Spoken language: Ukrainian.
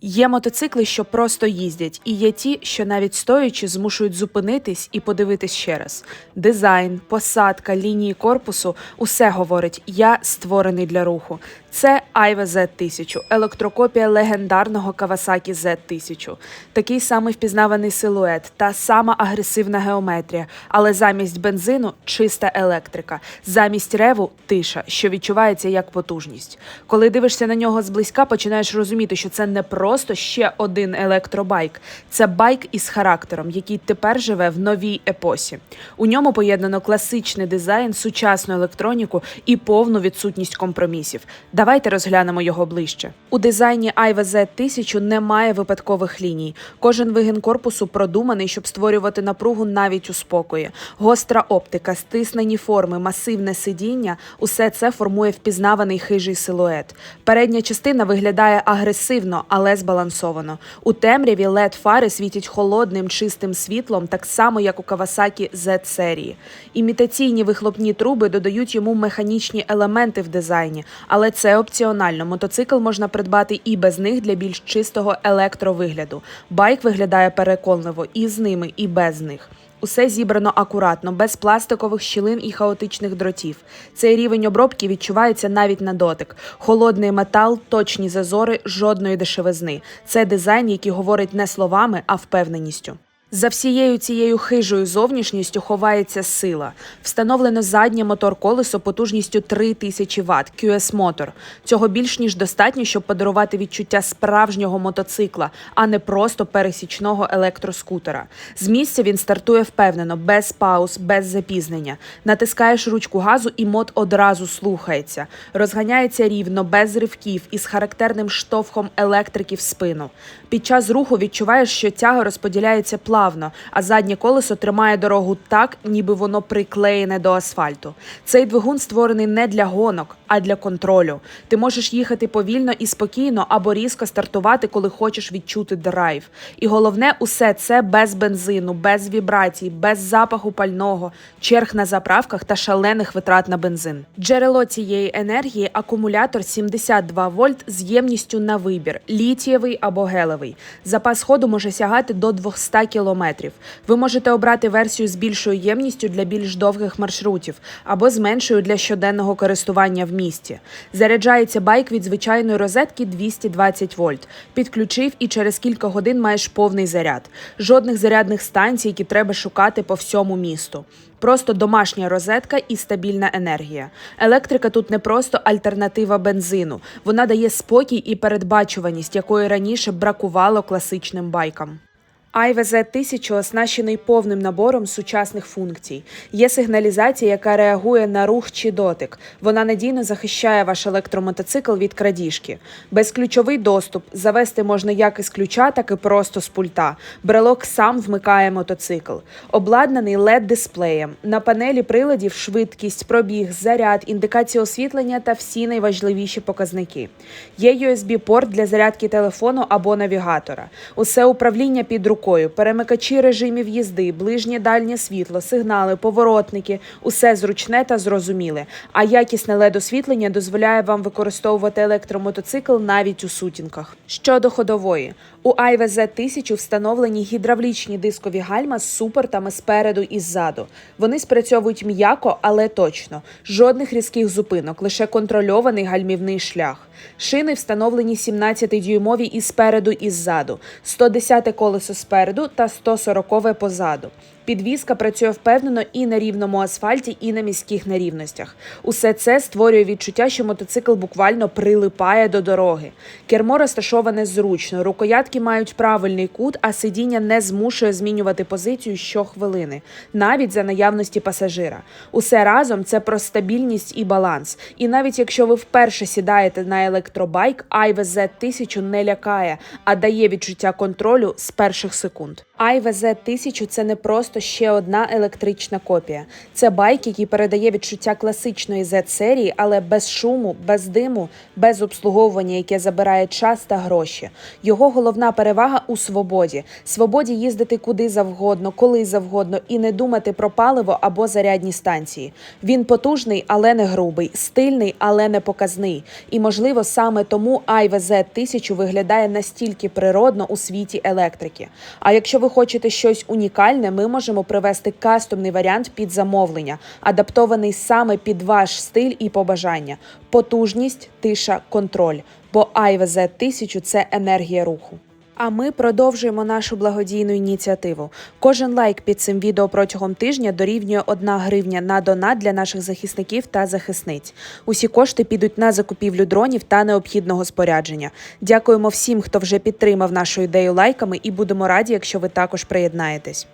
Є мотоцикли, що просто їздять, і є ті, що навіть стоячи змушують зупинитись і подивитись ще раз. Дизайн, посадка, лінії корпусу усе говорить: я створений для руху. Це Айва Z1000, електрокопія легендарного Kawasaki Z1000. Такий самий впізнаваний силует, та сама агресивна геометрія, але замість бензину чиста електрика, замість реву тиша, що відчувається як потужність. Коли дивишся на нього зблизька, починаєш розуміти, що це не просто ще один електробайк, це байк із характером, який тепер живе в новій епосі. У ньому поєднано класичний дизайн, сучасну електроніку і повну відсутність компромісів. Давайте розглянемо його ближче. У дизайні Айва Z1000 немає випадкових ліній. Кожен вигін корпусу продуманий, щоб створювати напругу навіть у спокої. Гостра оптика, стиснені форми, масивне сидіння усе це формує впізнаваний хижий силует. Передня частина виглядає агресивно, але збалансовано. У темряві led фари світять холодним чистим світлом, так само як у Kawasaki Z серії. Імітаційні вихлопні труби додають йому механічні елементи в дизайні, але це опціонально. Мотоцикл можна придбати і без них для більш чистого електровигляду. Байк виглядає переконливо і з ними, і без них. Усе зібрано акуратно, без пластикових щілин і хаотичних дротів. Цей рівень обробки відчувається навіть на дотик. Холодний метал, точні зазори, жодної дешевизни. Це дизайн, який говорить не словами, а впевненістю. За всією цією хижою зовнішністю ховається сила. Встановлено заднє мотор-колесо потужністю 3000 Вт QS Motor. Цього більш ніж достатньо, щоб подарувати відчуття справжнього мотоцикла, а не просто пересічного електроскутера. З місця він стартує впевнено, без пауз, без запізнення. Натискаєш ручку газу, і мод одразу слухається. Розганяється рівно, без ривків і з характерним штовхом електрики в спину. Під час руху відчуваєш, що тяга розподіляється плавно, а заднє колесо тримає дорогу так, ніби воно приклеєне до асфальту. Цей двигун створений не для гонок, а для контролю. Ти можеш їхати повільно і спокійно або різко стартувати, коли хочеш відчути драйв. І головне, усе це без бензину, без вібрацій, без запаху пального, черг на заправках та шалених витрат на бензин. Джерело цієї енергії акумулятор 72 вольт з ємністю на вибір літієвий або гелевий. Запас ходу може сягати до 200 кілометрів. Ви можете обрати версію з більшою ємністю для більш довгих маршрутів або з меншою для щоденного користування в місті. Заряджається байк від звичайної розетки 220 вольт. Підключив і через кілька годин маєш повний заряд. Жодних зарядних станцій, які треба шукати по всьому місту. Просто домашня розетка і стабільна енергія. Електрика тут не просто альтернатива бензину, вона дає спокій і передбачуваність, якої раніше бракувало класичним байкам. Айва Z1000 оснащений повним набором сучасних функцій. Є сигналізація, яка реагує на рух чи дотик. Вона надійно захищає ваш електромотоцикл від крадіжки. Безключовий доступ завести можна як із ключа, так і просто з пульта. Брелок сам вмикає мотоцикл. Обладнаний led дисплеєм На панелі приладів швидкість, пробіг, заряд, індикація освітлення та всі найважливіші показники. Є USB-порт для зарядки телефону або навігатора. Усе управління під рукою, перемикачі режимів їзди, ближнє дальнє світло, сигнали, поворотники усе зручне та зрозуміле. А якісне led освітлення дозволяє вам використовувати електромотоцикл навіть у сутінках. Щодо ходової, у Айве Z1000 встановлені гідравлічні дискові гальма з супортами спереду і ззаду. Вони спрацьовують м'яко, але точно. Жодних різких зупинок, лише контрольований гальмівний шлях. Шини встановлені 17-дюймові і спереду, і ззаду, 110 колесо спереду та 140 позаду. Підвізка працює впевнено і на рівному асфальті, і на міських нерівностях. Усе це створює відчуття, що мотоцикл буквально прилипає до дороги. Кермо розташоване зручно, рукоятки мають правильний кут, а сидіння не змушує змінювати позицію щохвилини, навіть за наявності пасажира. Усе разом це про стабільність і баланс. І навіть якщо ви вперше сідаєте на електробайк, Айве Z1000 не лякає, а дає відчуття контролю з перших секунд. Айве Z1000 – це не просто ще одна електрична копія. Це байк, який передає відчуття класичної Z-серії, але без шуму, без диму, без обслуговування, яке забирає час та гроші. Його головна перевага у свободі: свободі їздити куди завгодно, коли завгодно, і не думати про паливо або зарядні станції. Він потужний, але не грубий, стильний, але не показний. І можливо саме тому Айве Z 1000 виглядає настільки природно у світі електрики. А якщо ви хочете щось унікальне, ми можемо привести кастомний варіант під замовлення, адаптований саме під ваш стиль і побажання. Потужність, тиша, контроль. Бо IVZ Z 1000 – це енергія руху. А ми продовжуємо нашу благодійну ініціативу. Кожен лайк під цим відео протягом тижня дорівнює 1 гривня на донат для наших захисників та захисниць. Усі кошти підуть на закупівлю дронів та необхідного спорядження. Дякуємо всім, хто вже підтримав нашу ідею лайками, і будемо раді, якщо ви також приєднаєтесь.